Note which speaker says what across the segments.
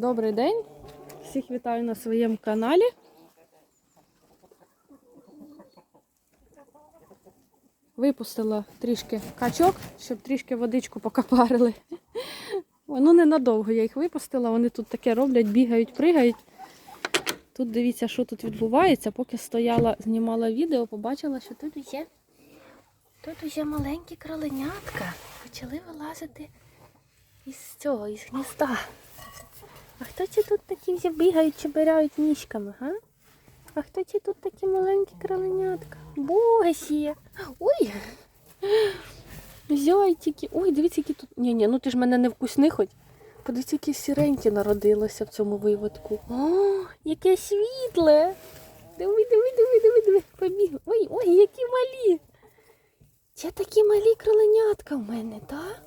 Speaker 1: Добрий день. Всіх вітаю на своєму каналі. Випустила трішки качок, щоб трішки водичку покапарили. Ну, ненадовго я їх випустила. Вони тут таке роблять, бігають, пригають. Тут дивіться, що тут відбувається. Поки стояла, знімала відео, побачила, що тут є. Тут уже маленькі кроленятка. Почали вилазити із цього, із гнізда. А хто ці тут такі вже бігають, чебирають ніжками, га? А хто ці тут такі маленькі кроленятка? Босі! Ой! Зойтики. Ой, дивіться, які тут. Ні, ні, ну ти ж мене не вкусни хоч. Подивіться, які сіренькі народилося в цьому виводку. О, яке світле! Диви, диви, диви, диви, диви. Побігли. Ой, ой, які малі. Це такі малі кроленятка в мене, так?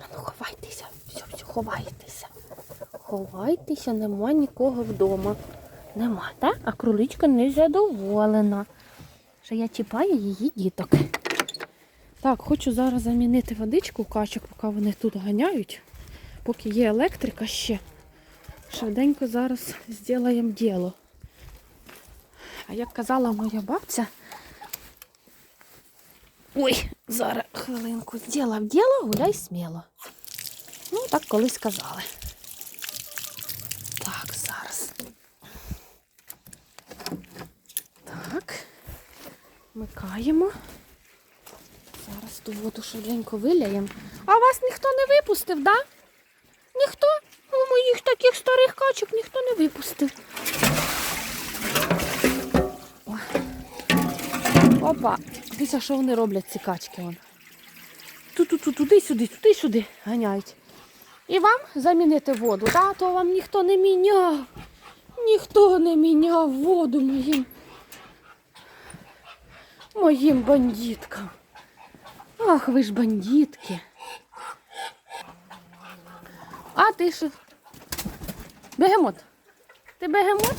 Speaker 1: А ну ховайтеся, все, все, ховайтеся. Ховайтеся, нема нікого вдома. Нема, так? А кроличка не задоволена. Що я чіпаю її діток. Так, хочу зараз замінити водичку качок, поки вони тут ганяють. Поки є електрика ще. Швиденько зараз зробимо діло. А як казала моя бабця, ой, зараз хвилинку зробив діло, гуляй сміло. Ну, так колись казали. Так, зараз. Так. Вмикаємо. Зараз ту воду швиденько виляємо. А вас ніхто не випустив, да? Ніхто? У моїх таких старих качок ніхто не випустив. Опа. Дивіться, що вони роблять, ці качки. Вон. Ту-ту-ту, туди-сюди, туди-сюди ганяють. І вам замінити воду, та? То вам ніхто не міняв. Ніхто не міняв воду моїм. Моїм бандіткам. Ах, ви ж бандитки. А ти що? Бегемот. Ти бегемот?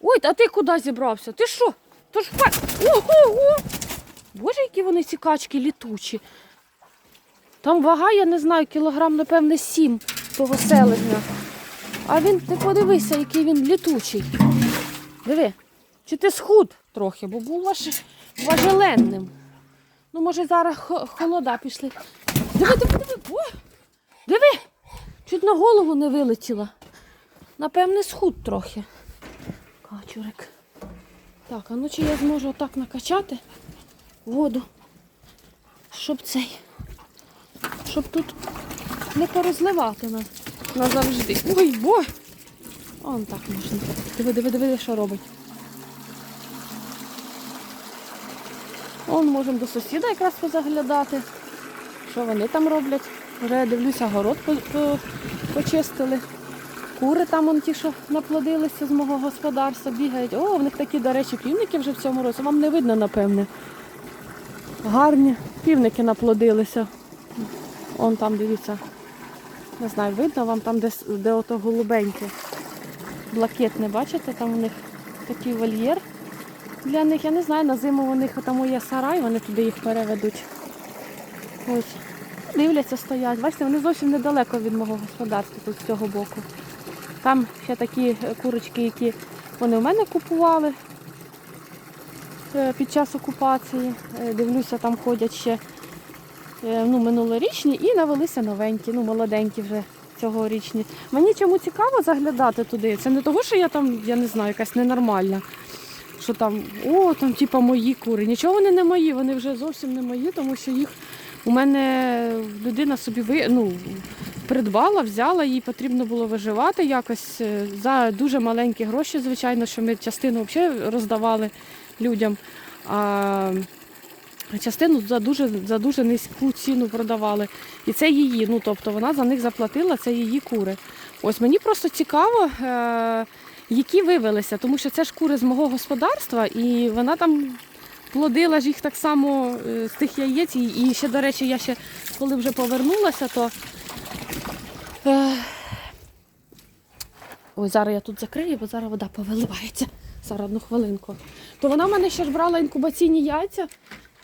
Speaker 1: Ой, а ти куди зібрався? Ти що? То ж. Боже, які вони ці качки літучі. Там вага, я не знаю, кілограм, напевне, сім того селезня. А він, ти подивися, який він літучий. Диви, чи ти схуд трохи, бо був важ... важеленним. Ну, може, зараз холода пішли. Диви, диви, диви. О! Диви! Чуть на голову не вилетіла. Напевне, схуд трохи. Качурик. Так, а ну чи я зможу отак накачати воду, щоб цей, щоб тут не порозливати на, назавжди. Ой, бо! Он так можна. Диви, диви, диви, що робить. Он можемо до сусіда якраз позаглядати. Що вони там роблять? Вже я дивлюся, город по- по- почистили. Кури там он ті, що наплодилися з мого господарства, бігають. О, в них такі, до речі, півники вже в цьому році. Вам не видно, напевне. Гарні півники наплодилися. Он там, дивіться. Не знаю, видно вам там, де, де ото голубеньке. Блакитне, бачите, там у них такий вольєр для них. Я не знаю, на зиму у них там є сарай, вони туди їх переведуть. Ось. Дивляться, стоять. Бачите, вони зовсім недалеко від мого господарства, тут з цього боку. Там ще такі е, курочки, які вони у мене купували е, під час окупації. Е, Дивлюся, там ходять ще ну, минулорічні і навелися новенькі, ну молоденькі вже цьогорічні. Мені чому цікаво заглядати туди. Це не того, що я там, я не знаю, якась ненормальна. Що там, о, там типа мої кури. Нічого вони не мої, вони вже зовсім не мої, тому що їх у мене людина собі ви, ну, придбала, взяла, їй потрібно було виживати якось е, за дуже маленькі гроші, звичайно, що ми частину взагалі роздавали людям. А частину за дуже, за дуже низьку ціну продавали. І це її. Ну, тобто вона за них заплатила, це її кури. Ось мені просто цікаво, е- які вивелися, тому що це ж кури з мого господарства, і вона там плодила ж їх так само е, з тих яєць. І, ще, до речі, я ще коли вже повернулася, то. Е- Ой, зараз я тут закрию, бо зараз вода повиливається. Зараз одну хвилинку. То вона в мене ще ж брала інкубаційні яйця.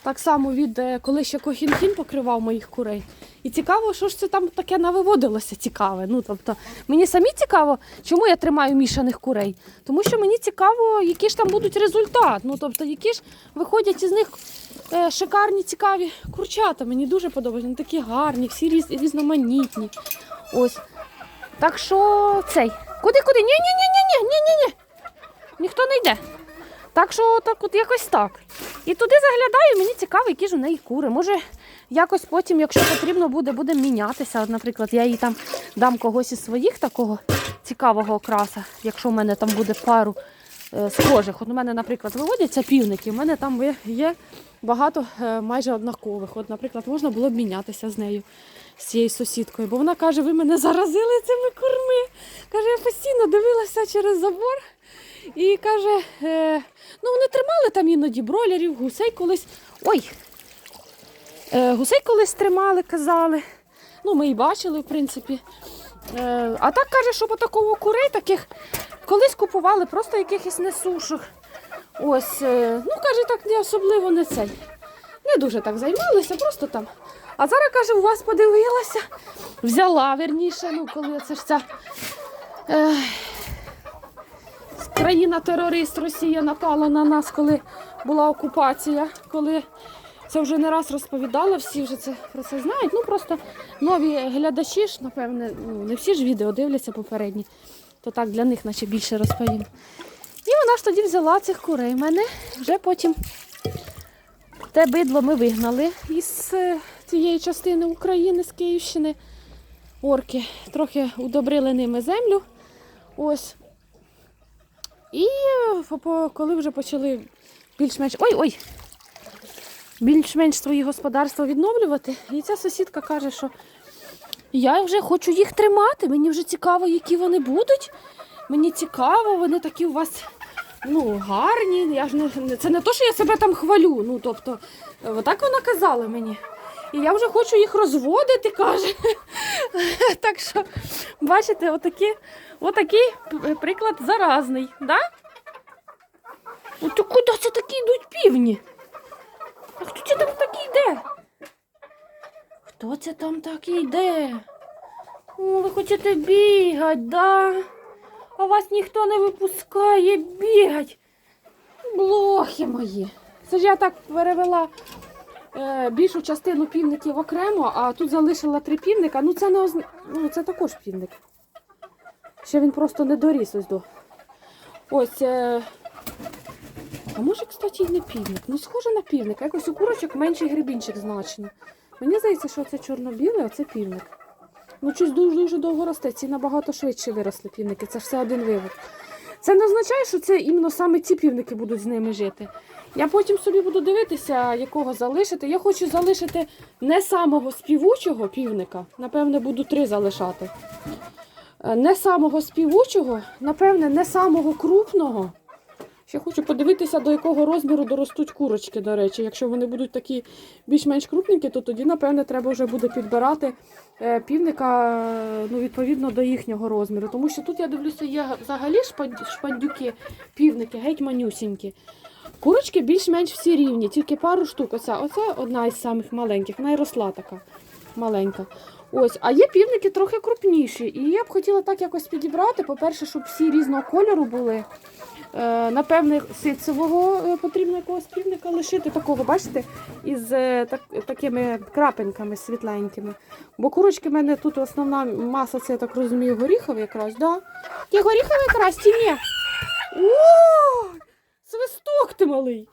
Speaker 1: Так само від е, коли ще Кохінкін покривав моїх курей. І цікаво, що ж це там таке навиводилося цікаве. Ну, тобто, мені самі цікаво, чому я тримаю мішаних курей. Тому що мені цікаво, які ж там будуть результат. Ну, тобто, які ж виходять із них е, шикарні, цікаві курчата. Мені дуже подобаються. Вони такі гарні, всі різ, різноманітні. Ось. Так що цей. Куди, куди? Ні, ні, ні, ні, ні, ні, ні, ні. Ніхто не йде. Так що так от якось так. І туди заглядаю, мені цікаво, які ж у неї кури. Може, якось потім, якщо потрібно буде, будемо мінятися. Наприклад, я їй там дам когось із своїх такого цікавого окраса, якщо в мене там буде пару е, схожих. От у мене, наприклад, виводяться півники, у мене там є багато е, майже однакових. От, наприклад, можна було б мінятися з нею, з цією сусідкою. Бо вона каже, ви мене заразили цими курми. Каже, я постійно дивилася через забор. І каже, е, ну вони тримали там іноді бройлерів, гусей колись. Ой! Е, гусей колись тримали, казали. Ну, ми і бачили, в принципі. Е, а так каже, що по такого курей таких колись купували просто якихось несуших. Ось, е, ну каже, так не особливо не цей. Не дуже так займалися, просто там. А зараз каже, у вас подивилася, взяла верніше, ну коли це ж ця. Е, країна-терорист Росія напала на нас, коли була окупація, коли це вже не раз розповідала, всі вже це про це знають. Ну просто нові глядачі ж, напевне, ну не всі ж відео дивляться попередні, то так для них наче більше розповім. І вона ж тоді взяла цих курей. Мене вже потім те бидло ми вигнали із е, цієї частини України, з Київщини. Орки трохи удобрили ними землю. Ось. І е, коли вже почали більш-менш. Ой-ой! Більш-менш свої господарства відновлювати. І ця сусідка каже, що я вже хочу їх тримати. Мені вже цікаво, які вони будуть. Мені цікаво, вони такі у вас ну, гарні. Я ж не, це не то, що я себе там хвалю. Ну, тобто, е, отак вона казала мені. І я вже хочу їх розводити, каже. Так що, бачите, отакі, отакий приклад заразний, да? От куди це такі йдуть півні? А хто це там такий йде? Хто це там такий йде? О, ви хочете бігати, да? А вас ніхто не випускає бігать. Блохи мої. Це ж я так перевела більшу частину півників окремо, а тут залишила три півника. Ну це не озна... ну, це також півник. Ще він просто не доріс ось до. Ось. Е... А може, кстати, і не півник. Ну, схоже на півника. Якось у курочок менший грибінчик значно. Мені здається, що це чорно-білий, а це півник. Ну, щось дуже-дуже довго росте. Ці набагато швидше виросли півники. Це все один вивод. Це не означає, що це іменно саме ці півники будуть з ними жити. Я потім собі буду дивитися, якого залишити. Я хочу залишити не самого співучого півника, напевне, буду три залишати. Е, Не самого співучого, напевне, не самого крупного. Ще хочу подивитися, до якого розміру доростуть курочки, до речі. Якщо вони будуть такі більш-менш крупненькі, то тоді, напевне, треба вже буде підбирати е, півника ну, відповідно до їхнього розміру. Тому що тут я дивлюся, є взагалі шпандюки, півники, геть манюсінькі. Курочки більш-менш всі рівні, тільки пару штук. Оця, оце одна із самих маленьких, вона й росла така маленька. Ось, а є півники трохи крупніші. І я б хотіла так якось підібрати. По-перше, щоб всі різного кольору були. Е, напевне, ситцевого е, потрібно якогось півника лишити, такого, бачите, із е, так, такими крапинками світленькими. Бо курочки в мене тут основна маса, це я так розумію, горіховий якраз, да? Ти горіховий якраз чи ні? О, свисток ти малий.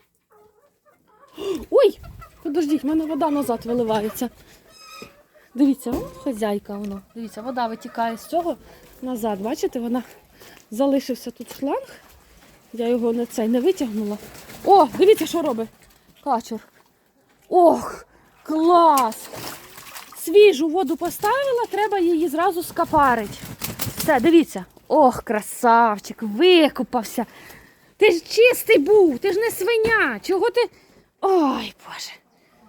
Speaker 1: Ой, подождіть, в мене вода назад виливається. Дивіться, о, хазяйка воно. Дивіться, вода витікає з цього назад. Бачите, вона залишився тут шланг. Я його на цей не витягнула. О, дивіться, що робить качур. Ох, клас! Свіжу воду поставила, треба її зразу скапарить. Все, дивіться. Ох, красавчик, викупався. Ти ж чистий був, ти ж не свиня. Чого ти. Ой, Боже.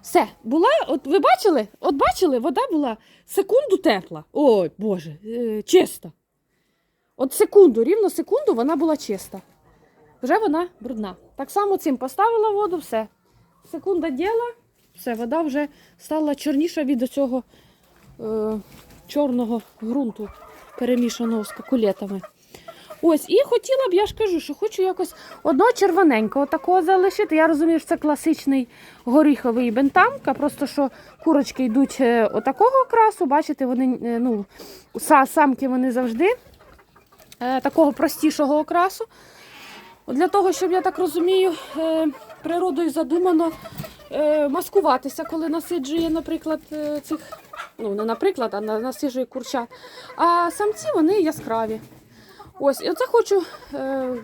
Speaker 1: Все, була, от ви бачили? От бачили, вода була секунду тепла. Ой, Боже, е, чиста. От секунду, рівно секунду вона була чиста. Вже вона брудна. Так само цим поставила воду, все. Секунда діла, все, вода вже стала чорніша від цього е, чорного ґрунту, перемішаного з кокулетами. Ось, і хотіла б, я ж кажу, що хочу якось одного червоненького такого залишити. Я розумію, що це класичний горіховий бентамка, просто що курочки йдуть е, отакого окрасу, бачите, вони е, ну, самки вони завжди е, такого простішого окрасу. Для того, щоб я так розумію, е, природою задумано е, маскуватися, коли насиджує, наприклад, е, цих, ну не наприклад, а на- насиджує курчат. А самці вони яскраві. Ось, і оце хочу,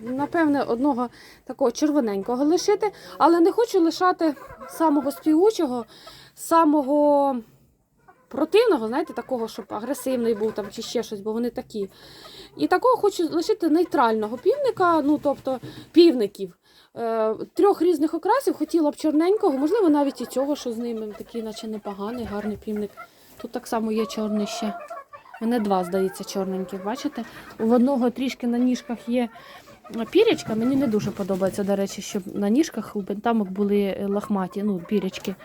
Speaker 1: напевне, одного такого червоненького лишити, але не хочу лишати самого співучого, самого противного, знаєте, такого, щоб агресивний був там чи ще щось, бо вони такі. І такого хочу лишити нейтрального півника, ну тобто півників. Е, трьох різних окрасів хотіла б чорненького, можливо, навіть і цього, що з ними такий, наче непоганий, гарний півник. Тут так само є чорний ще. Мене два, здається, чорненьких, бачите? У одного трішки на ніжках є пірячка. Мені не дуже подобається, до речі, щоб на ніжках у бентамок були лахматі, ну, пірячки.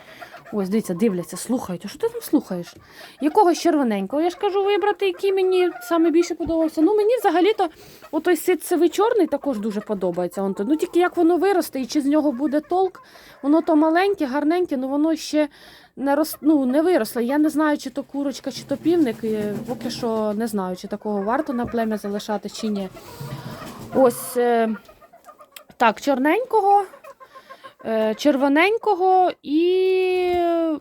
Speaker 1: Ось, дивіться, дивляться, слухають. А що ти там слухаєш? Якогось червоненького. Я ж кажу вибрати, який мені саме більше подобався. Ну, мені взагалі-то отой ситцевий чорний також дуже подобається. Он то. Ну, тільки як воно виросте і чи з нього буде толк, воно то маленьке, гарненьке, ну воно ще не, рос... ну, не виросло. Я не знаю, чи то курочка, чи то півник. І поки що не знаю, чи такого варто на плем'я залишати, чи ні. Ось е... так, чорненького. Червоненького і е,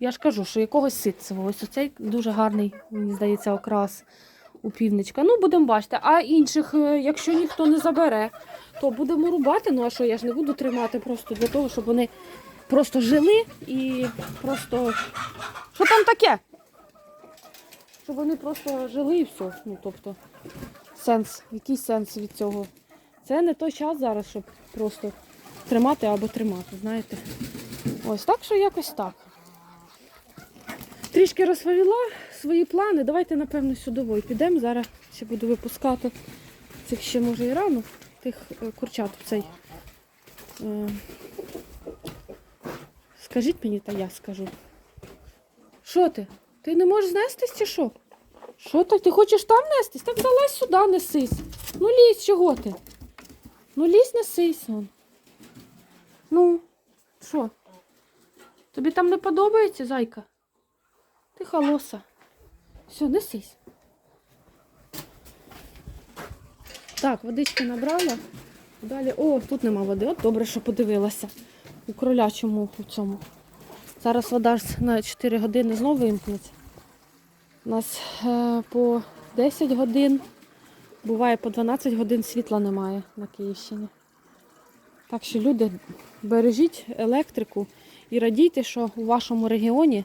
Speaker 1: я ж кажу, що якогось ситцевого. Ось оцей дуже гарний, мені здається, окрас у півничка. Ну, будемо бачити. А інших, е, якщо ніхто не забере, то будемо рубати. Ну а що, я ж не буду тримати просто для того, щоб вони просто жили і просто. Що там таке? Щоб вони просто жили і все. Ну, тобто, сенс, який сенс від цього? Це не той час зараз, щоб просто тримати або тримати, знаєте. Ось так, що якось так. Трішки розповіла свої плани. Давайте, напевно, сюди підемо. Зараз ще буду випускати цих ще може і рано, тих е, курчат в цей. Е, Скажіть мені, та я скажу. Що ти? Ти не можеш знестись чи що? Що так? Ти хочеш там нестись? Так залазь сюди, несись. Ну лізь, чого ти? Ну лізь, несись. Он. Ну, що? Тобі там не подобається, зайка? Ти холоса. Все, несись. Так, водички набрала. Далі. О, тут нема води. От добре, що подивилася. У кролячому у цьому. Зараз вода на 4 години знову вимкнеться. У нас е, по 10 годин, буває по 12 годин світла немає на Київщині. Так що люди, бережіть електрику і радійте, що у вашому регіоні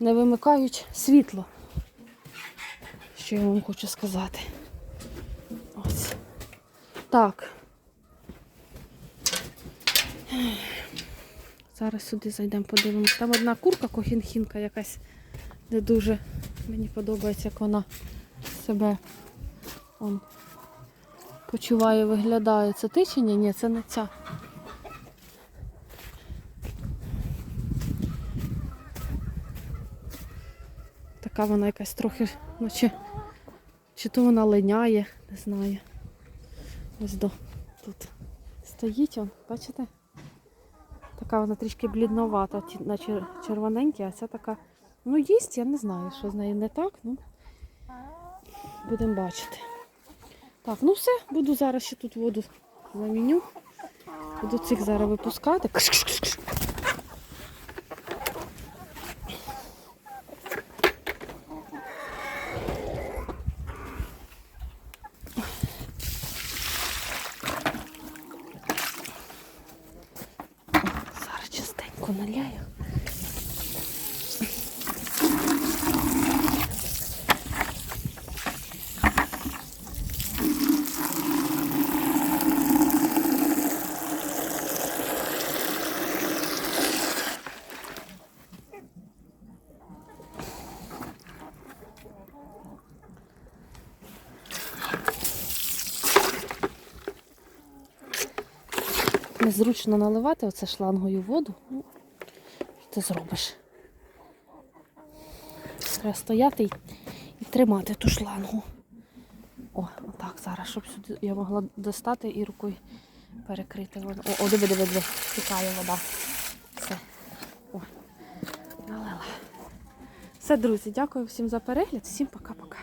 Speaker 1: не вимикають світло. Що я вам хочу сказати. Ось. Так. Зараз сюди зайдемо, подивимось. Там одна курка кохінхінка якась не дуже мені подобається, як вона себе он, почуває, виглядає. Це ти чи ні? Ні, це не ця. Така вона якась трохи, ну чи, чи то вона линяє, не знаю. Ось до тут стоїть, он, бачите? Така вона трішки блідновата, наче червоненька, а ця така. Ну, їсть, я не знаю, що з нею не так, ну будемо бачити. Так, ну все, буду зараз ще тут воду заміню. Буду цих зараз випускати. Зараз частенько наляю. Незручно наливати оце шлангою воду. Ну, ти зробиш? Треба стояти і, і тримати ту шлангу. О, отак зараз, щоб сюди я могла достати і рукою перекрити воду. О, о, диви, диви, диви, тікає вода. Все. О, налила. Все, друзі, дякую всім за перегляд. Всім пока-пока.